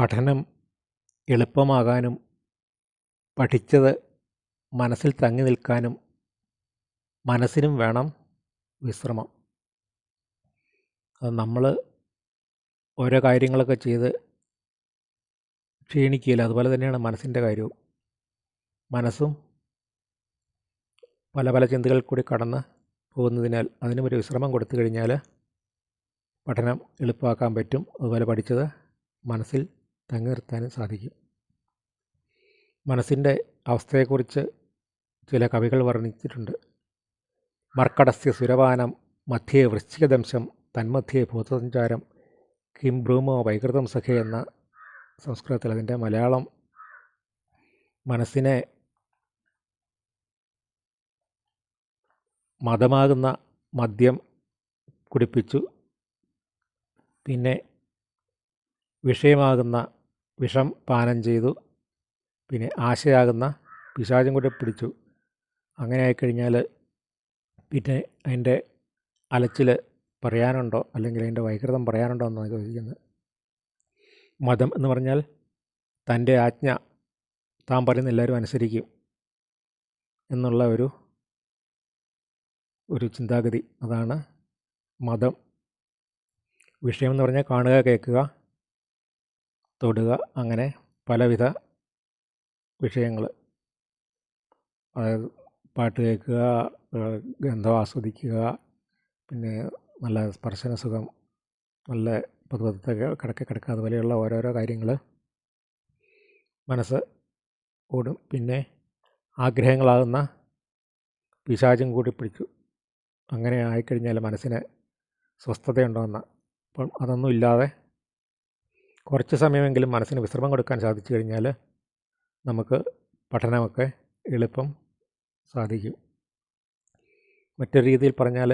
പഠനം എളുപ്പമാകാനും പഠിച്ചത് മനസ്സിൽ തങ്ങി നിൽക്കാനും മനസ്സിനും വേണം വിശ്രമം. അത് നമ്മൾ ഓരോ കാര്യങ്ങളൊക്കെ ചെയ്ത് ക്ഷീണിക്കുകയില്ല. അതുപോലെ തന്നെയാണ് മനസ്സിന്റെ കാര്യവും. മനസ്സും പല പല ചിന്തകളിൽ കൂടി കടന്ന് പോകുന്നതിനാൽ അതിനും ഒരു വിശ്രമം കൊടുത്തു കഴിഞ്ഞാൽ പഠനം എളുപ്പമാക്കാൻ പറ്റും. അതുപോലെ പഠിച്ചത് മനസ്സിൽ തങ്ങി നിർത്താനും സാധിക്കും. മനസ്സിന്റെ അവസ്ഥയെക്കുറിച്ച് ചില കവികൾ വർണിച്ചിട്ടുണ്ട്. മർക്കടസ്യ സുരപാനം മധ്യേ വൃശ്ചികദംശം തന്മധ്യേ ഭൂതസഞ്ചാരം കിം ബ്രൂമോ വൈകൃതം സഖ എന്ന സംസ്കൃതത്തിൽ അതിന്റെ മലയാളം മനസ്സിനെ മതമാകുന്ന മദ്യം കുടിപ്പിച്ചു. പിന്നെ വിഷയമാകുന്ന വിഷം പാനം ചെയ്തു. പിന്നെ ആശയാകുന്ന പിശാചും കൂടെ പിടിച്ചു. അങ്ങനെ ആയിക്കഴിഞ്ഞാൽ പിന്നെ അതിന്റെ അലച്ചിൽ പറയാനുണ്ടോ? അല്ലെങ്കിൽ അതിന്റെ വൈകൃതം പറയാനുണ്ടോ എന്നാണ് ചോദിക്കുന്നത്. മതം എന്ന് പറഞ്ഞാൽ തന്റെ ആജ്ഞ താൻ പറയുന്ന എല്ലാവരും അനുസരിക്കും എന്നുള്ള ഒരു ഒരു ചിന്താഗതി. അതാണ് മതം. വിഷയം എന്ന് പറഞ്ഞാൽ കാണുക കേൾക്കുക തൊടുക അങ്ങനെ പലവിധ വിഷയങ്ങൾ അതായത് പാട്ട് കേൾക്കുക ഗന്ധം ആസ്വദിക്കുക പിന്നെ നല്ല സ്പർശന സുഖം നല്ല പതുപതുത്തെ കിടക്കെ കിടക്കുക അതുപോലെയുള്ള ഓരോരോ കാര്യങ്ങൾ മനസ്സ് ഓടും. പിന്നെ ആഗ്രഹങ്ങളാകുന്ന പിശാചും കൂടി പിടിച്ചു. അങ്ങനെ ആയിക്കഴിഞ്ഞാൽ മനസ്സിന് സ്വസ്ഥതയുണ്ടോയെന്ന അപ്പം അതൊന്നും ഇല്ലാതെ കുറച്ച് സമയമെങ്കിലും മനസ്സിന് വിശ്രമം കൊടുക്കാൻ സാധിച്ചു കഴിഞ്ഞാൽ നമുക്ക് പഠനമൊക്കെ എളുപ്പം സാധിക്കും. മറ്റൊരു രീതിയിൽ പറഞ്ഞാൽ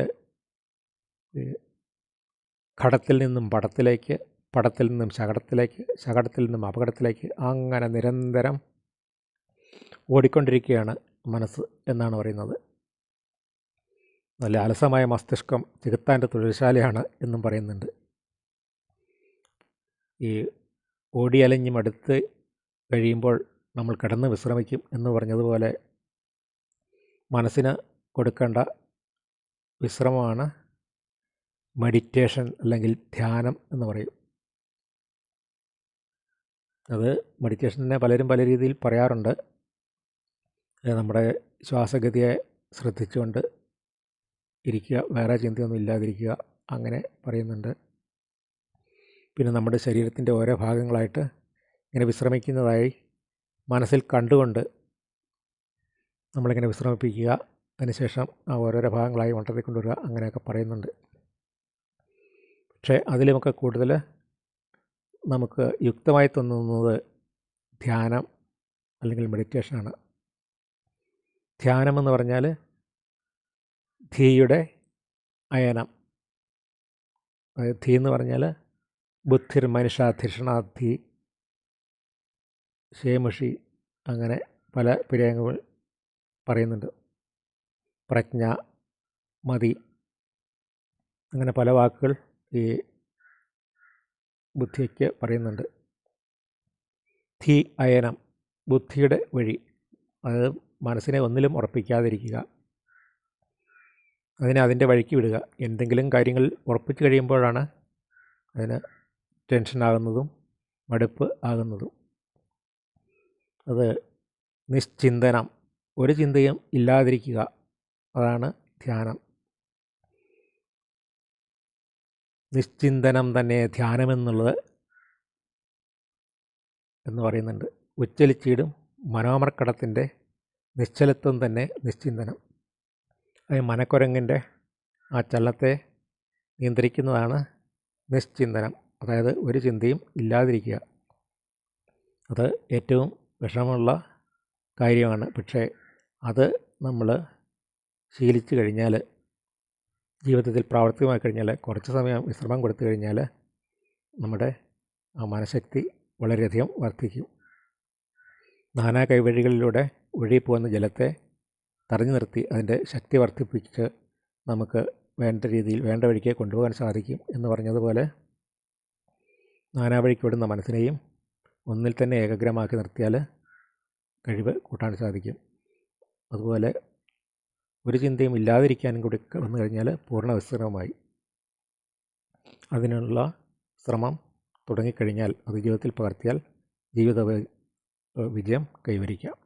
ഘടത്തിൽ നിന്നും പടത്തിലേക്ക് പടത്തിൽ നിന്നും ശകടത്തിലേക്ക് ശകടത്തിൽ നിന്നും അപകടത്തിലേക്ക് അങ്ങനെ നിരന്തരം ഓടിക്കൊണ്ടിരിക്കുകയാണ് മനസ്സ് എന്നാണ് പറയുന്നത്. നല്ല അലസമായ മസ്തിഷ്കം തികത്താന്റെ തൊഴിൽശാലയാണ് എന്നും പറയുന്നുണ്ട്. ഈ ഓടിയലഞ്ഞ് മടുത്ത് കഴിയുമ്പോൾ നമ്മൾ കിടന്ന് വിശ്രമിക്കും എന്ന് പറഞ്ഞതുപോലെ മനസ്സിന് കൊടുക്കേണ്ട വിശ്രമമാണ് മെഡിറ്റേഷൻ അല്ലെങ്കിൽ ധ്യാനം എന്ന് പറയും. അത് മെഡിറ്റേഷനെ പലരും പല രീതിയിൽ പറയാറുണ്ട്. നമ്മുടെ ശ്വാസഗതിയെ ശ്രദ്ധിച്ചുകൊണ്ട് ഇരിക്കുക വേറെ ചിന്തയൊന്നും ഇല്ലാതിരിക്കുക അങ്ങനെ പറയുന്നുണ്ട്. പിന്നെ നമ്മുടെ ശരീരത്തിന്റെ ഓരോ ഭാഗങ്ങളായിട്ട് ഇങ്ങനെ വിശ്രമിക്കുന്നതായി മനസ്സിൽ കണ്ടുകൊണ്ട് നമ്മളിങ്ങനെ വിശ്രമിപ്പിക്കുക. അതിനുശേഷം ആ ഓരോരോ ഭാഗങ്ങളായി ഉണർത്തി കൊണ്ടുവരിക അങ്ങനെയൊക്കെ പറയുന്നുണ്ട്. പക്ഷേ അതിലുമൊക്കെ കൂടുതൽ നമുക്ക് യുക്തമായി തോന്നുന്നത് ധ്യാനം അല്ലെങ്കിൽ മെഡിറ്റേഷനാണ്. ധ്യാനമെന്ന് പറഞ്ഞാൽ ധീയുടെ അയനം. അതായത് ധീ എന്ന് പറഞ്ഞാൽ ബുദ്ധിർ മനുഷ്യാധിഷണാധി ഷേമുഷി അങ്ങനെ പല പിരയങ്ങൾ പറയുന്നുണ്ട്. പ്രജ്ഞ മതി അങ്ങനെ പല വാക്കുകൾ ഈ ബുദ്ധിക്ക് പറയുന്നുണ്ട്. ധി അയനം ബുദ്ധിയുടെ വഴി അത് മനസ്സിനെ ഒന്നിലും ഉറപ്പിക്കാതിരിക്കുക. അതിനെ അതിന്റെ വഴിക്ക് വിടുക. എന്തെങ്കിലും കാര്യങ്ങൾ ഉറപ്പിച്ച് കഴിയുമ്പോഴാണ് അതിന് ടെൻഷനാകുന്നതും മടുപ്പ് ആകുന്നതും. അത് നിശ്ചിന്തനം. ഒരു ചിന്തയും ഇല്ലാതിരിക്കുക. അതാണ് ധ്യാനം. നിശ്ചിന്തനം തന്നെ ധ്യാനമെന്നുള്ളത് എന്ന് പറയുന്നുണ്ട്. ഉച്ചലിച്ചീടും മനോമർക്കടത്തിന്റെ നിശ്ചലത്വം തന്നെ നിശ്ചിന്തനം. അത് മനക്കുരങ്ങിന്റെ ആ ചലത്തെ നിയന്ത്രിക്കുന്നതാണ് നിശ്ചിന്തനം. അതായത് ഒരു ചിന്തയും ഇല്ലാതിരിക്കുക. അത് ഏറ്റവും വിഷമമുള്ള കാര്യമാണ്. പക്ഷേ അത് നമ്മൾ ശീലിച്ചു കഴിഞ്ഞാൽ ജീവിതത്തിൽ പ്രാവർത്തികമായി കഴിഞ്ഞാൽ കുറച്ച് സമയം വിശ്രമം കൊടുത്തു കഴിഞ്ഞാൽ നമ്മുടെ ആ മനഃശക്തി വളരെയധികം വർദ്ധിക്കും. നാനാ കൈവഴികളിലൂടെ ഒഴുകിപ്പോകുന്ന ജലത്തെ തടഞ്ഞു നിർത്തി അതിന്റെ ശക്തി വർദ്ധിപ്പിച്ച് നമുക്ക് വേണ്ട രീതിയിൽ വേണ്ട വഴിക്ക് കൊണ്ടുപോകാൻ സാധിക്കും എന്ന് പറഞ്ഞതുപോലെ നാനാ വഴിക്ക് വിടുന്ന മനസ്സിനെയും ഒന്നിൽ തന്നെ ഏകാഗ്രമാക്കി നിർത്തിയാൽ കഴിവ് കൂട്ടാൻ സാധിക്കും. അതുപോലെ ഒരു ചിന്തയും ഇല്ലാതിരിക്കാനും കൂടി വന്നു കഴിഞ്ഞാൽ പൂർണ വിശ്രമമായി അതിനുള്ള ശ്രമം തുടങ്ങിക്കഴിഞ്ഞാൽ അത് ജീവിതത്തിൽ പകർത്തിയാൽ ജീവിത വിജയം കൈവരിക്കാം.